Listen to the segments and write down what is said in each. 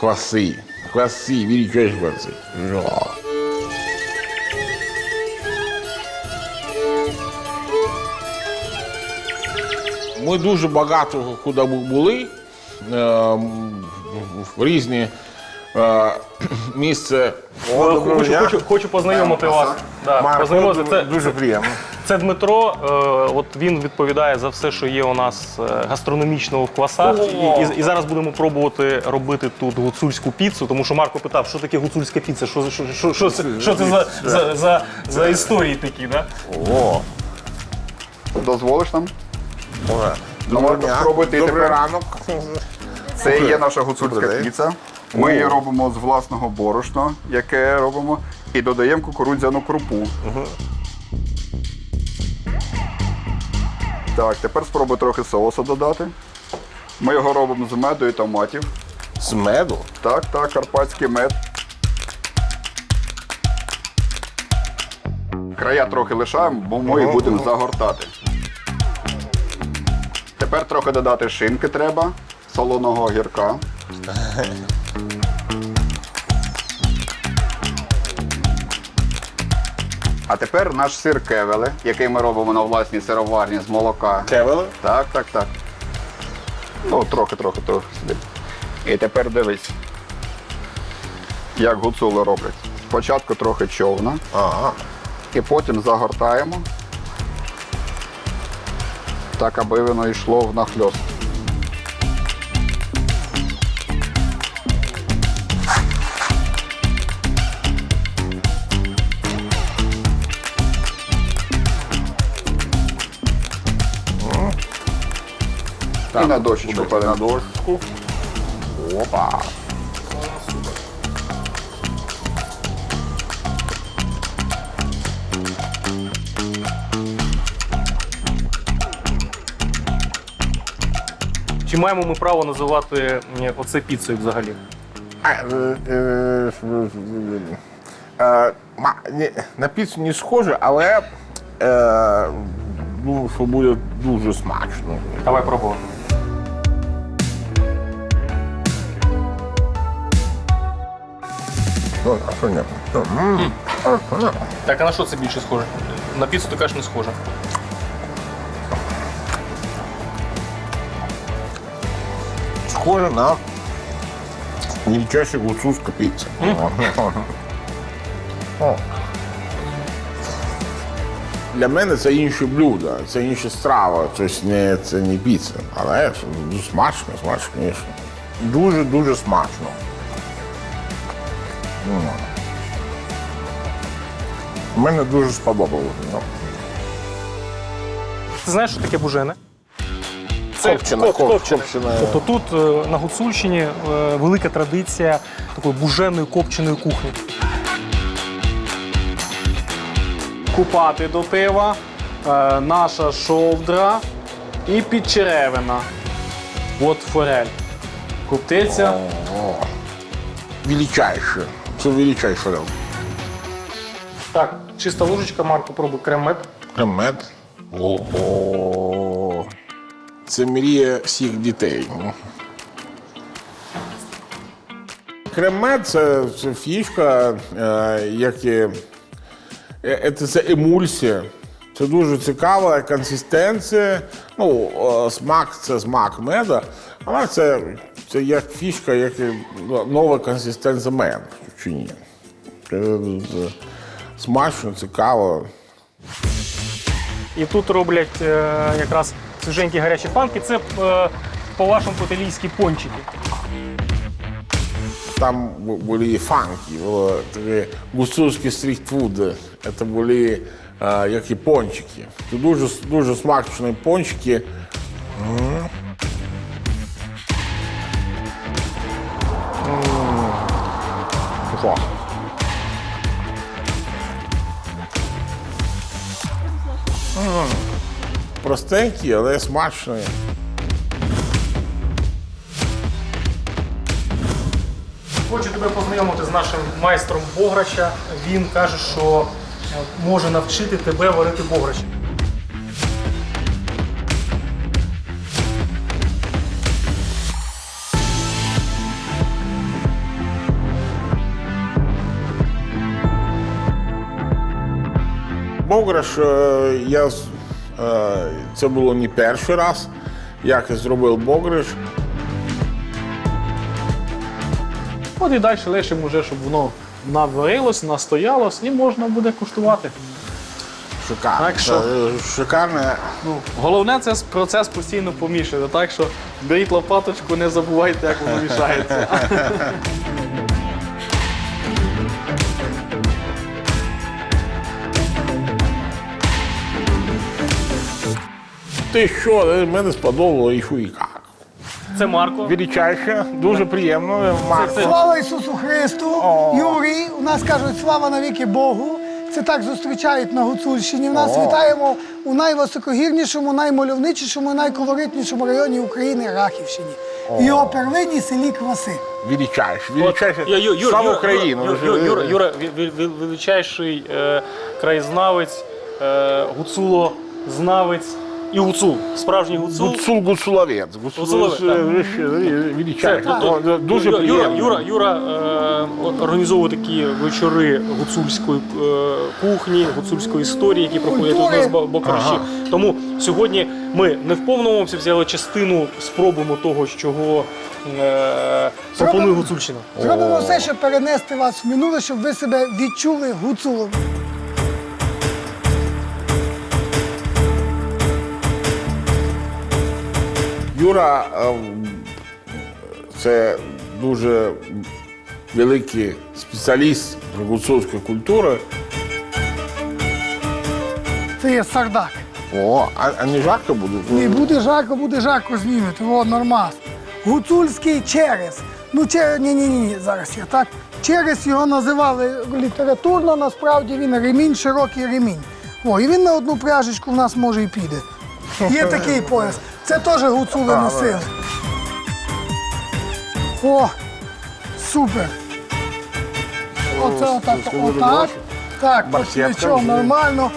Кваси, величайшие кваси. Жо. Ми дуже багато куди були. е, В різні е, місця. Хочу, хочу, хочу познайомити вас. Да, познайомити. Це, дуже приємно. Це Дмитро. Е, от він відповідає за все, що є у нас е, гастрономічного в квасах. І, і, і зараз будемо пробувати робити тут гуцульську піцу, тому що Марко питав, що таке гуцульська піца, що, що, що, що, це, що це за, за, за, за історії такі, да? О, Дозволиш нам? Доброго Давайте дня. спробуйте і Добрий тепер. ранок. Це є наша гуцульська Добрий день. піца. Ми її робимо з власного борошна, яке робимо, і додаємо кукурудзяну крупу. Так, тепер спробуй трохи соусу додати. Ми його робимо з меду і томатів. З меду? Так, так, карпатський мед. Края трохи лишаємо, бо ми їх будемо загортати. Тепер трохи додати шинки треба, солоного огірка. А тепер наш сир кевеле, який ми робимо на власній сироварні з молока. Кевели? Так, так, так. Ну, трохи, трохи, трохи сюди. І тепер дивись, як гуцули роблять. Спочатку трохи човна, Ага. і потім загортаємо, так, аби воно йшло в І на дощечку На кладемо. дошку. Опа. Чи маємо ми право називати оце піцею взагалі? Е, е, е, ма- ні, На піцу не схоже, але е, думаю, що буде дуже смачно. Давай пробувати. А що ні? Так, а на що це більше схоже? На піцу така ж не схоже. Схоже на величайшу гуцульську піцу. Для мене це інші блюда, це інші страва, тобто не, це не піца. Але смачно, смачно, звісно. Дуже-дуже смачно. Ну. Мені дуже сподобалося. ну. Ти знаєш, що таке бужене? Це Копчена, коп- коп- Тобто тут е, на Гуцульщині е, велика традиція такої буженої копченої кухні. купати до пива, е, наша шовдра і підчеревина. От форель. Коптиться. Величайше. Це величайше. Так, чиста ложечка, Марко, пробуй крем-мед. Кремет. Ого. Це мрія всіх дітей. Кремет це, це фішка, е, як і, е, це, це емульсія. Це дуже цікава консистенція. Ну, е, смак це смак меда, але це, це як фішка, як нова консистенція меду. Чи ні? Це, смачно, цікаво. І тут роблять е, якраз свіженькі гарячі панки. Це е, по-вашому по-італійські пончики. Там були фанки, було таке гуцульський стрітфуд. Це були е, як і пончики. Це дуже, дуже смачні пончики. простенький, але смачний. Хочу тебе познайомити з нашим майстром Бограча. Він каже, що е, може навчити тебе варити Бограч. Бограш я це було не перший раз, як зробив Бограш. От і далі лишимо вже, щоб воно наварилось, настоялось і можна буде куштувати. Шикарно. Так що? Е, Шикарне. Ну, головне це процес постійно помішати, так що беріть лопаточку, не забувайте, як воно мішається. Ти що, Е, мене сподобало і що. Це Марко. Величайше, дуже приємно. Марко. Слава Ісусу Христу! Юрій, у нас кажуть слава навіки Богу. Це так зустрічають на Гуцульщині. У нас вітаємо у найвисокогірнішому, наймальовничішому, найколоритнішому районі України Рахівщині. В його первинній селі Кваси. Величайше, величайше. Ю- Ю- Слава Юра, Україні! Юра, Юра, Юра, Юра, ві- ві- величайший е, краєзнавець, е, гуцулознавець і гуцул. Справжній гуцул. Гуцул Гуцуловець. Величайше. Це- О, да, Дуже Юра, приємно. Юра, Юра е, організовує такі вечори гуцульської е, кухні, гуцульської історії, які проходять у нас в Ба- Бокариші. Тому сьогодні ми не в повному обсязі, але частину спробуємо того, чого е, пропонує Гуцульщина. Зробимо все, щоб перенести вас в минуле, щоб ви себе відчули гуцулом. Юра це дуже великий спеціаліст гуцульської культури. Це є сардак. О, а, а не жарко буде? Не буде жарко, буде жарко знімете. О, нормас. Гуцульський через. Ну, через, ні, ні, ні, зараз я так. Через його називали літературно, насправді він ремінь, широкий ремінь. О, і він на одну пряжечку в нас може і піде. Є такий пояс. Це теж гуцули носили. О, супер. Оце отак, отак. Так, нічого, нормально.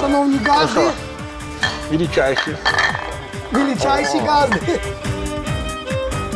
Шановні газди, Величайший. величайші газди.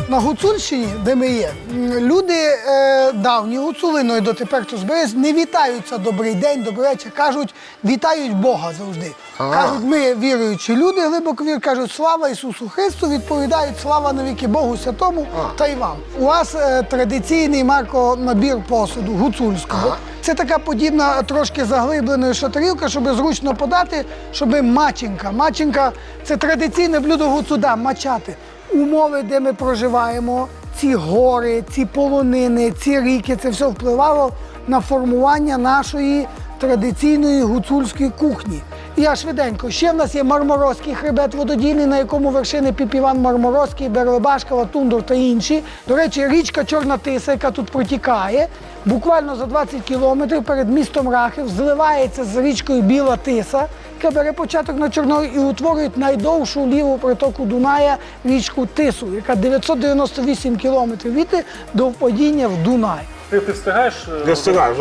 На Гуцульщині, де ми є, люди е, давні гуцули, і дотепер хто зберець, не вітаються добрий день, добрий вечір. Кажуть, вітають Бога завжди. Кажуть, ми віруючі люди, глибоко вір, кажуть, слава Ісусу Христу, відповідають слава навіки Богу Святому та й вам. У вас е, традиційний Марко набір посуду гуцульського. Це така подібна трошки заглибленою шатарілка, щоб зручно подати, щоб маченка. Маченка це традиційне блюдо гуцуда, мачати. Умови, де ми проживаємо, ці гори, ці полонини, ці ріки, це все впливало на формування нашої традиційної гуцульської кухні. Я швиденько. Ще в нас є Марморозький хребет вододійний, на якому вершини Піпіван Марморозький, Берлебашкова, Тундор та інші. До речі, річка Чорна Тиса, яка тут протікає, буквально за 20 кілометрів перед містом Рахів зливається з річкою Біла Тиса, яка бере початок на Чорногорі і утворює найдовшу ліву притоку Дуная річку Тису, яка 998 кілометрів від до впадіння в Дунай. Ти, ти встигаєш? е, Я встигаю,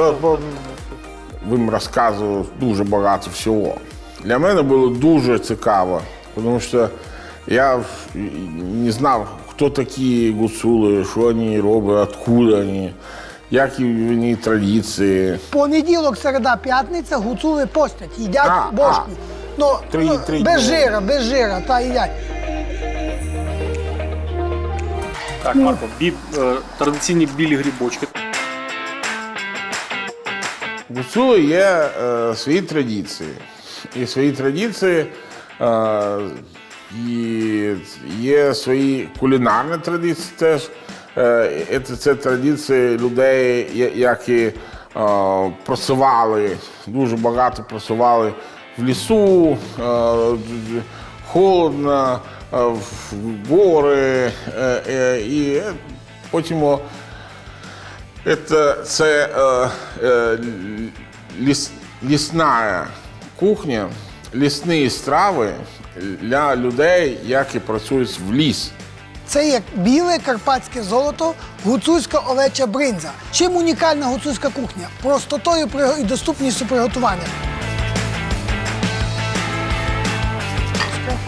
вам розказую дуже багато всього. Для мене було дуже цікаво, тому що я не знав, хто такі гуцули, що вони роблять, откуда вони, які вони традиції. Понеділок, середа, п'ятниця гуцули постять, їдять А, бошку. Ну, Три- ну, три без дні. жира, без жира, та їдять. Так, Марко, бі, е, традиційні білі грибочки. Гуцули є е, свої традиції. І свої традиції і є свої кулінарні традиції теж. Е, це, традиції людей, які працювали, дуже багато працювали в лісу, холодно, в гори. е, е, і потім це ліс, лісна кухня, лісні страви для людей, які працюють в ліс. Це як біле карпатське золото, гуцульська овеча бринза. Чим унікальна гуцульська кухня? Простотою і доступністю приготування.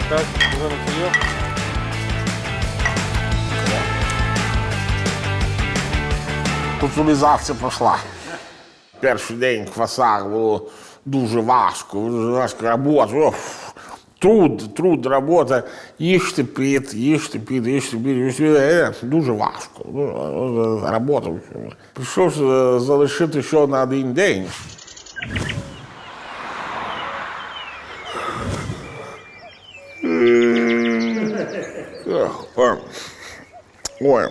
Так. Гуцулізація пройшла. Перший день в квасах було дуже важко, дуже важко робота. Оф, Труд, труд, робота. Їжте під, їжте під, їжте під, їжте під. Е, Дуже важко. Ну, е, Робота. Прийшов е, залишити ще на один день. Ех, е. Ой.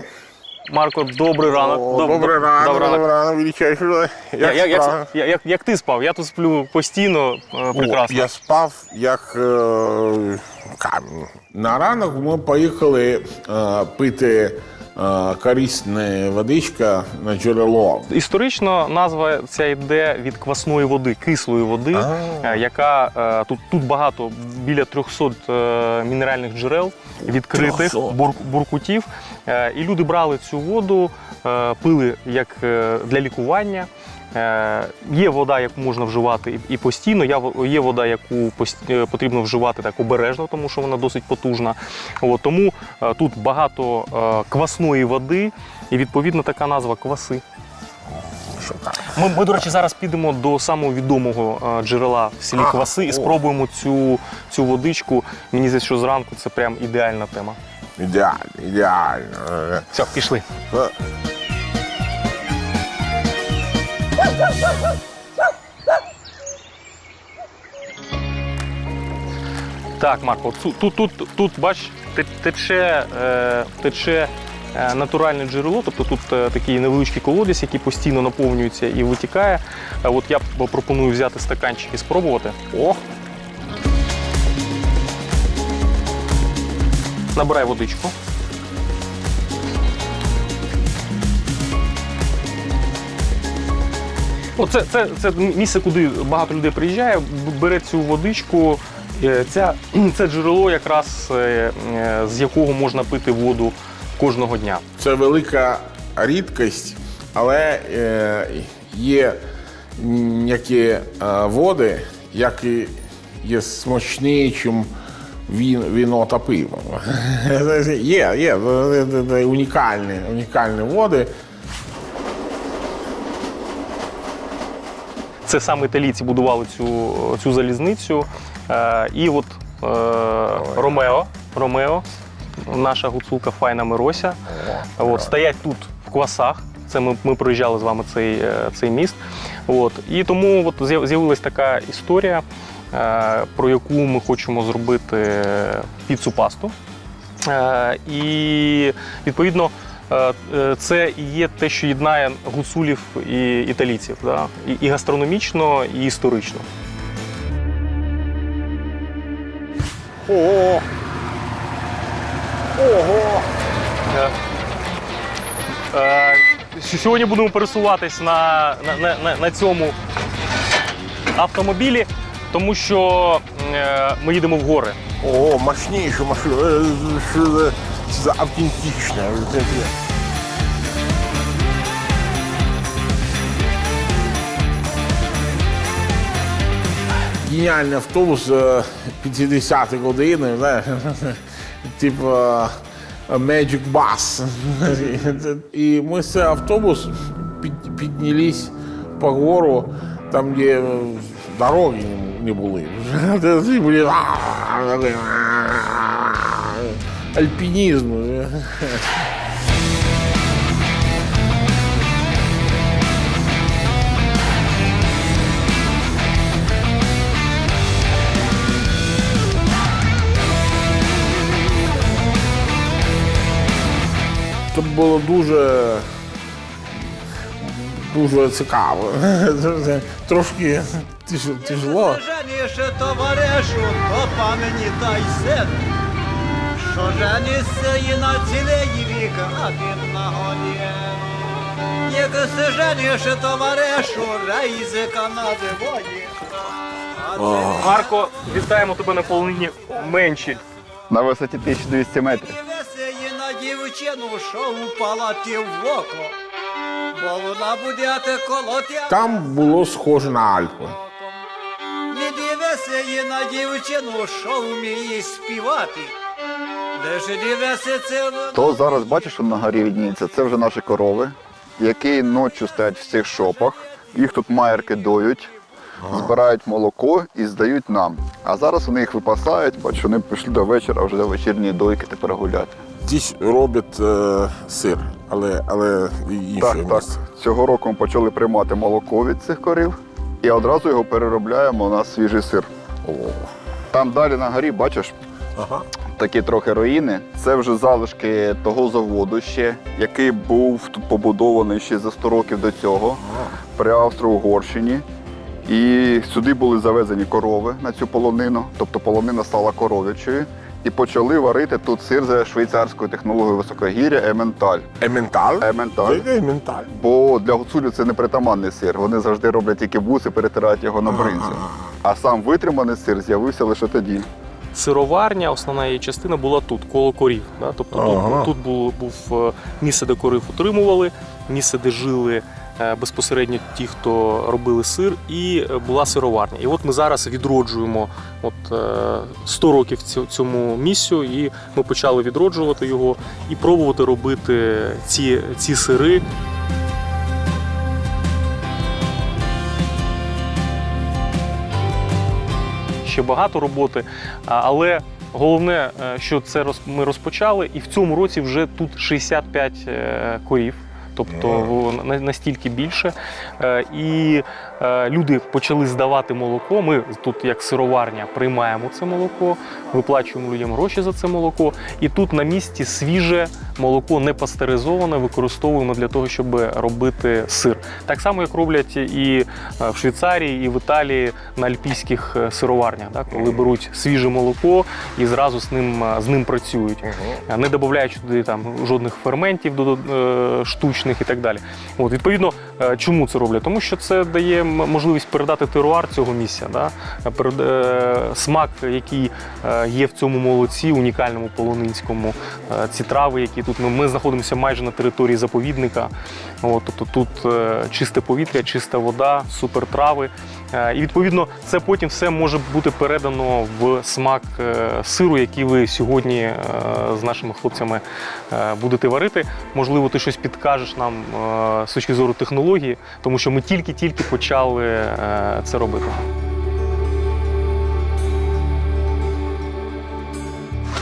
Марко, добрий ранок. О, Доб- Добрий ранок, добрий добрий ранок, величайший. Я- Як як, як, справи? як, як, як ти спав? Я тут сплю постійно е, прекрасно. О, я спав як е, камінь. На ранок ми поїхали е, пити е, корисне водичка на джерело. Історично назва ця йде від квасної води, кислої води, е, яка е, тут, тут багато біля 300 е, мінеральних джерел відкритих 300? бур, буркутів. Е, І люди брали цю воду, е, пили як е, для лікування. Є вода, яку можна вживати і- постійно. Є вода, яку потрібно вживати так обережно, тому що вона досить потужна. От, тому тут багато квасної води, і відповідно така назва кваси. Ми, ми, до речі, зараз підемо до самого відомого джерела в селі Кваси і спробуємо цю, цю водичку. Мені здається, що зранку це прям ідеальна тема. Ідеально, ідеально. Все, пішли. е. Так, Марко, тут, тут, тут, тут бач, тече, е, тече е, натуральне джерело, тобто тут е, такий невеличкий колодязь, який постійно наповнюється і витікає. Е, От я пропоную взяти стаканчик і спробувати. О, Набирай водичку. Оце це, це місце, куди багато людей приїжджає, бере цю водичку. Е, Ця, це джерело, якраз е, е, з якого можна пити воду кожного дня. це велика рідкість, але є які води, які є смачніші, ніж він, віно та пиво. є, є е, е, е, унікальні, унікальні води. Це саме італійці будували цю, цю залізницю. Е, і от е, Ромео, Ромео, наша гуцулка файна Мирося. От, стоять тут в квасах. Це ми, ми проїжджали з вами цей, цей міст. От. І тому от з'явилась така історія, про яку ми хочемо зробити піцу пасту. Е, І відповідно е, е, це і є те, що єднає гуцулів і італійців, да? і, гастрономічно, і історично. Ого! Ого! Е, е, Сьогодні будемо пересуватись на, на, на, на цьому автомобілі, тому що е, ми їдемо в гори. О, мощніше, мощніше. Е, це за автентичне. Геніальний автобус е, 50 години, знаєш, типу е, Magic Bus. І ми з цим автобус під, піднялись по гору, там, де е, дороги не- були. Альпінізм. Це було дуже, дуже цікаво. Трошки тяжело. Женіше товаришу, то пам'ятай син, що женишся і на цілий вік, а він на годі. Як се женіше товаришу, рейзика називає. А Марко, вітаємо тебе на полонині Менчіль. На висоті 1200 метрів. дивися на дівчину, що упала ти в око, бо вона буде колоти. Там було схоже на Альпи. І на дівчину, що вміє співати. Лише дивися це То зараз бачиш, що на горі відніється, це вже наші корови. які ночі стоять в цих шопах. Їх тут майерки доють, збирають молоко і здають нам. А зараз вони їх випасають, бачу, вони пішли до вечора, вже до вечірньої дойки тепер гуляти. Здесь роблять е, сир, але, але інше Так, так. місце. Цього року ми почали приймати молоко від цих корів і одразу його переробляємо на свіжий сир. О. Там далі на горі, бачиш, Ага. такі трохи руїни. Це вже залишки того заводу ще, який був тут побудований ще за 100 років до цього при Австро-Угорщині. І сюди були завезені корови на цю полонину, тобто полонина стала коров'ячою. І почали варити тут сир за швейцарською технологією високогір'я Ементаль. Ементаль? Ементаль. Ементаль. Бо для гуцулів це не притаманний сир. Вони завжди роблять тільки буси, перетирають його на бринзі. А сам витриманий сир з'явився лише тоді. Сироварня, основна її частина була тут, коло корів. Да? Тобто Ага. тут, тут був, був е, місце, де корів утримували, місце, де жили безпосередньо ті, хто робили сир, і е, була сироварня. І от ми зараз відроджуємо от, е, 100 років цьому місцю, і ми почали відроджувати його і пробувати робити ці, ці сири. ще багато роботи. Але головне, е, що це ми розпочали, і в цьому році вже тут 65 е, корів. Тобто настільки більше. Е, І е, люди почали здавати молоко. Ми тут, як сироварня, приймаємо це молоко, виплачуємо людям гроші за це молоко. І тут на місці свіже молоко не пастеризоване, використовуємо для того, щоб робити сир. Так само, як роблять і е, в Швейцарії, і в Італії на альпійських е, сироварнях, так, коли беруть свіже молоко і зразу з ним, е, з ним працюють, не додаючи туди там жодних ферментів штучних і так далі. От, відповідно, чому це роблять? Тому що це дає можливість передати теруар цього місця, да? Смак, який є в цьому молоці, унікальному полонинському, ці трави, які тут ми, ми знаходимося майже на території заповідника. От, тобто тут е, чисте повітря, чиста вода, супертрави. Е, І відповідно це потім все може бути передано в смак е, сиру, який ви сьогодні е, з нашими хлопцями е, будете варити. Можливо, ти щось підкажеш нам е, з точки зору технології, тому що ми тільки-тільки почали е, це робити.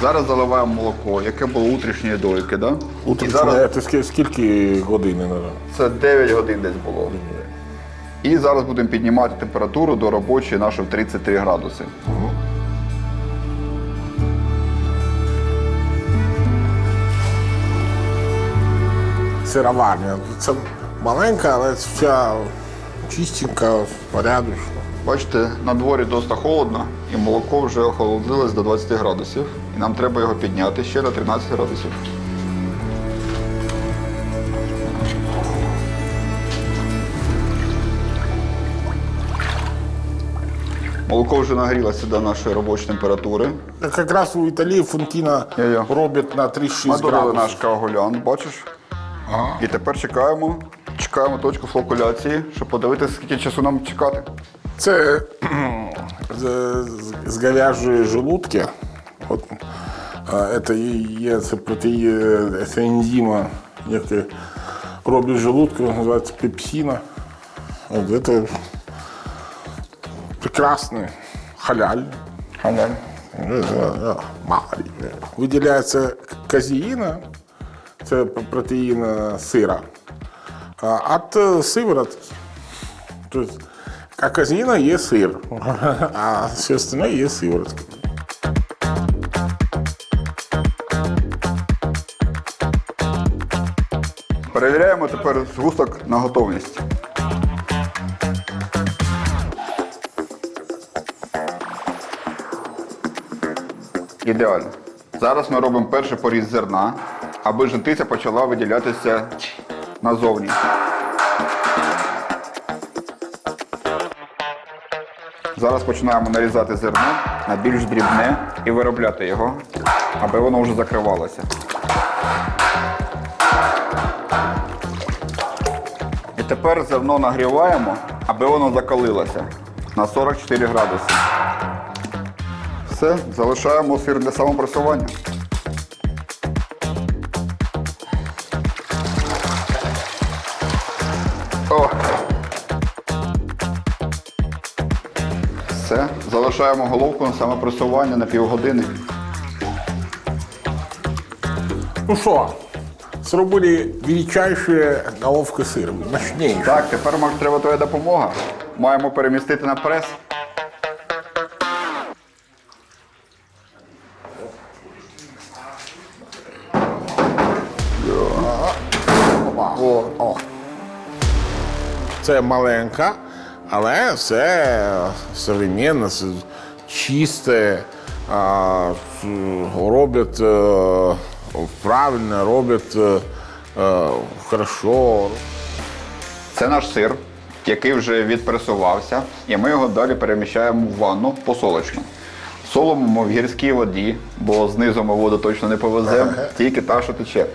Зараз заливаємо молоко, яке було утрішньої дойки. Да? Утром зараз це скільки годин це 9 годин десь було. І зараз будемо піднімати температуру до робочої нашої в 33 градуси. Сироварня. Це маленька, але вся чистенька, порядочна. Бачите, на дворі досить холодно, і молоко вже охолодилось до 20 градусів. І нам треба його підняти ще на 13 градусів. Молоко вже нагрілося до нашої робочої температури. Якраз у Італії функіна Я-я. роблять на Ми 36 додали градусів. наш кагулян, бачиш? І тепер чекаємо. Чекаємо точку флокуляції, щоб подивитися, скільки часу нам чекати. Це кхм, з, з- з говяжої желудки. От, а, це і є це протеї, це ензима, які роблять желудку, називається пепсина. От, це прекрасний халяль. Халяль. Виділяється казеїна, це протеїн е, сира. А від сиворотки. Тобто, а казіна є сир, а все остальне є сиворотка. Перевіряємо тепер згусток на готовність. Ідеально. Зараз ми робимо перший поріз зерна, аби жентиця почала виділятися назовні. Зараз починаємо нарізати зерно на більш дрібне і виробляти його, аби воно вже закривалося. тепер зерно нагріваємо, аби воно закалилося на 44 градуси. Все, залишаємо сир для самопресування. О! Все, залишаємо головку на самопресування на півгодини. Ну що? Зробили величайшую головку сиру, мощнейшую. Так, тепер Марк, треба твоя допомога. Маємо перемістити на прес. О. Це маленька, але все современне, це чисте, а, роблять е, правильно, роблять е, е, хорошо. Це наш сир, який вже відпресувався, і ми його далі переміщаємо в ванну посолочну. Солимо ми в гірській воді, бо знизу ми воду точно не повеземо, тільки та, що тече.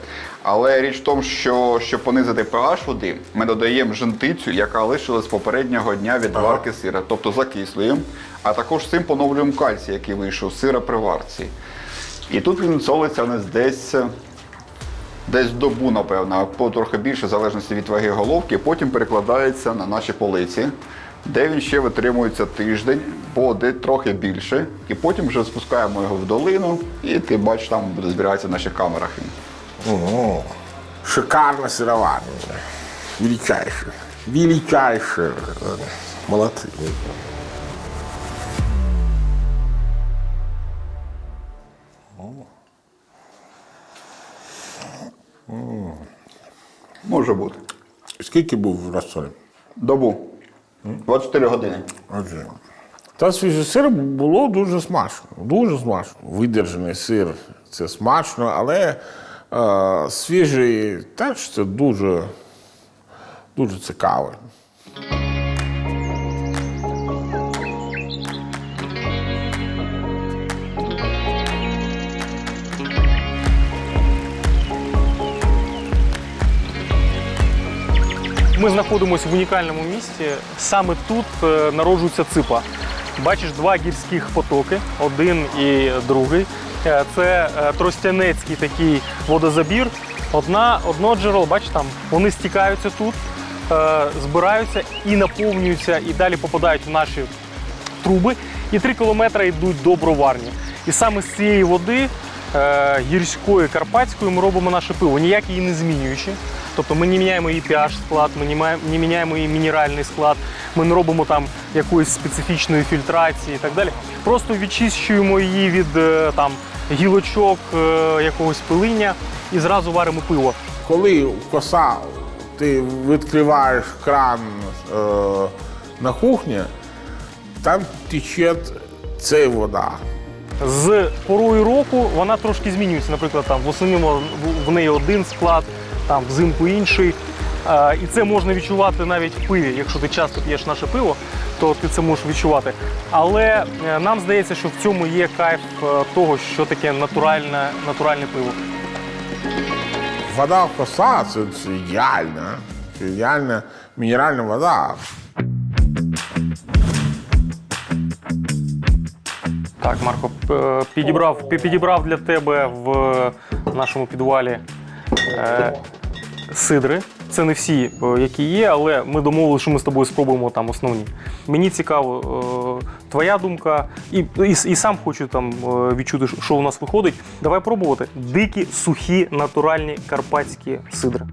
Але річ в тому, що щоб понизити pH води, ми додаємо жентицю, яка лишилась з попереднього дня від варки сира, тобто закислюємо, а також цим поновлюємо кальцій, який вийшов з сира при варці. І тут він солиться десь десь добу, напевно, або трохи більше, в залежності від ваги головки, потім перекладається на наші полиці, де він ще витримується тиждень, бо де трохи більше. І потім вже спускаємо його в долину, і ти бачиш, там буде збиратися в наших камерах. О, шикарно сыроварня. Величайшее. Величайшее. Молодцы. Може бути. Скільки був в розсолі? Добу. 24 години. Отже. Та свіжий сир було дуже смачно. Дуже смачно. Видержаний сир це смачно, але е, свіжий теж це дуже, дуже цікаво. Ми знаходимося в унікальному місці. Саме тут е, народжується ципа. Бачиш два гірських потоки, один і другий. Е, Це е, тростянецький такий водозабір. Одна, одно джерело, бачиш там, вони стікаються тут, збираються і наповнюються, і далі попадають в наші труби. І три кілометри йдуть до броварні. І саме з цієї води гірської карпатської ми робимо наше пиво, ніяк її не змінюючи. Тобто ми не міняємо її pH склад, ми не міняємо її мінеральний склад, ми не робимо там якоїсь специфічної фільтрації і так далі. Просто відчищуємо її від е, там гілочок, е, якогось пилиння і зразу варимо пиво. Коли коса, ти відкриваєш кран е, на кухні, там тече ця вода. З порою року вона трошки змінюється. Наприклад, там восени в неї один склад, там взимку інший. Е, І це можна відчувати навіть в пиві. Якщо ти часто п'єш наше пиво, то ти це можеш відчувати. Але е, нам здається, що в цьому є кайф е, того, що таке натуральне, натуральне пиво. Вода в коса це, це ідеальна. Це ідеальна мінеральна вода. Так, Марко, підібрав, підібрав для тебе в нашому підвалі сидри. Це не всі, е, які є, але ми домовилися, що ми з тобою спробуємо там основні. Мені цікаво е, твоя думка, і, і, і сам хочу там е, відчути, що у нас виходить. Давай пробувати. Дикі, сухі, натуральні карпатські сидри.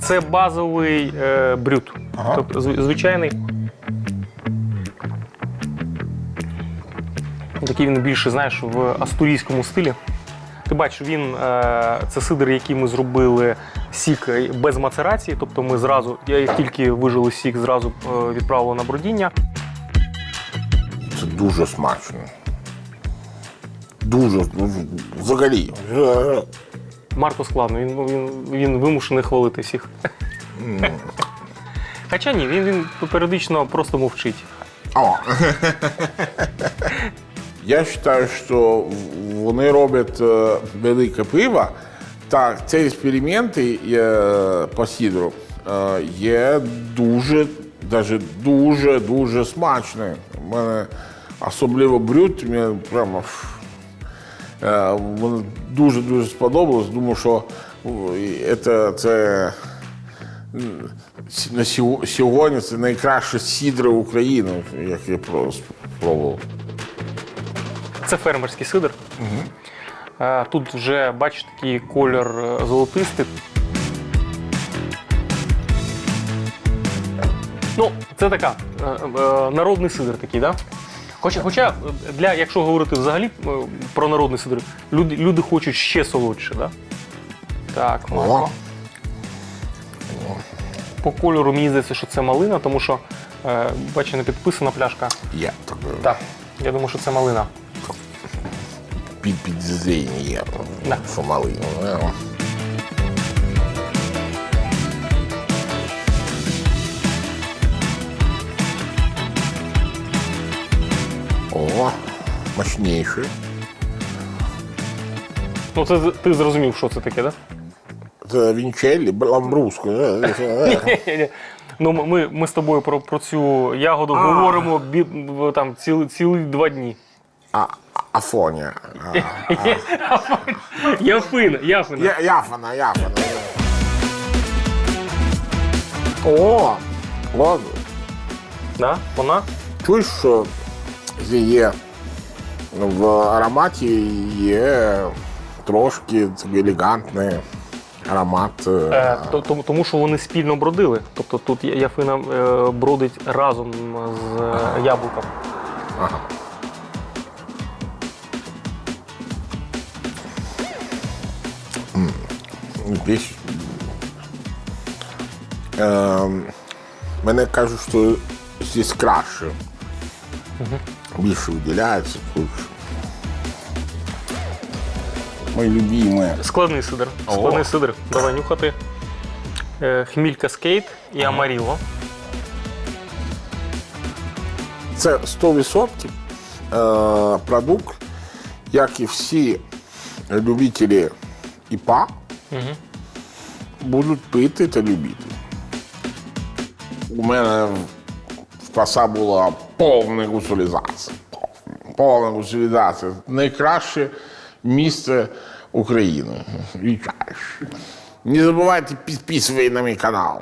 Це базовий е, брют. Тобто звичайний. Такий він більше, знаєш, в астурійському стилі. Ти бачиш, він е, це сидр, який ми зробили сік без мацерації. Тобто ми зразу, як тільки вижили сік, зразу е, відправили на бродіння. Це дуже смачно. Дуже, ну, взагалі. Марко складно, він, він, він вимушений хвалити всіх. Хоча ні, він, він періодично просто мовчить. О. Я вважаю, що вони роблять е, велике пиво. Так, ці експерименти е, по сідру е, є дуже, даже дуже, дуже смачні. У мене особливо брют, мені прямо ф, е, дуже-дуже сподобалось. Думаю, що це, це на сьогодні це найкраще сідро України, як я просто пробував. Це фермерський сидр. Е, Тут вже бачите такий колір е, золотистий. Ну, це така е, е, народний сидр такий, да? Хоча, хоча для, якщо говорити взагалі про народний сидр, люди, люди хочуть ще солодше, да? Так, Марко. По кольору мені здається, що це малина, тому що, бачите, не підписана пляшка. Я так Так, я думаю, що це малина. Під підзріння є, Да. що малий. ну, О, мощніший. Ну, це ти зрозумів, що це таке, так? Це вінчеллі, ламбруско. Ну, ми- ми, ми з тобою про, про цю ягоду говоримо бі, там ціли, цілі два дні. А, Афонія. Яфина, яфина. Я, яфана, яфана. О, от, Да? Вона? чуєш, що є в ароматі є трошки такий елегантний аромат. е, Е, то- тому, тому що вони спільно бродили. Тобто тут я- яфина е, бродить разом з е, яблуком. Ага. М, Десь. Е, мене кажуть, що здесь краще. Більше виділяється. Мої любимі. Складний сидр. Складний сидр. Давай нюхати. Е, хміль каскейт і амаріло. Це 100% е, продукт, як і всі любителі ІПА будуть пити та любити. У мене в- паса була повна гуцулізація. Повна гуцулізація. Найкраще місце України. Не забувайте підписувати на мій канал.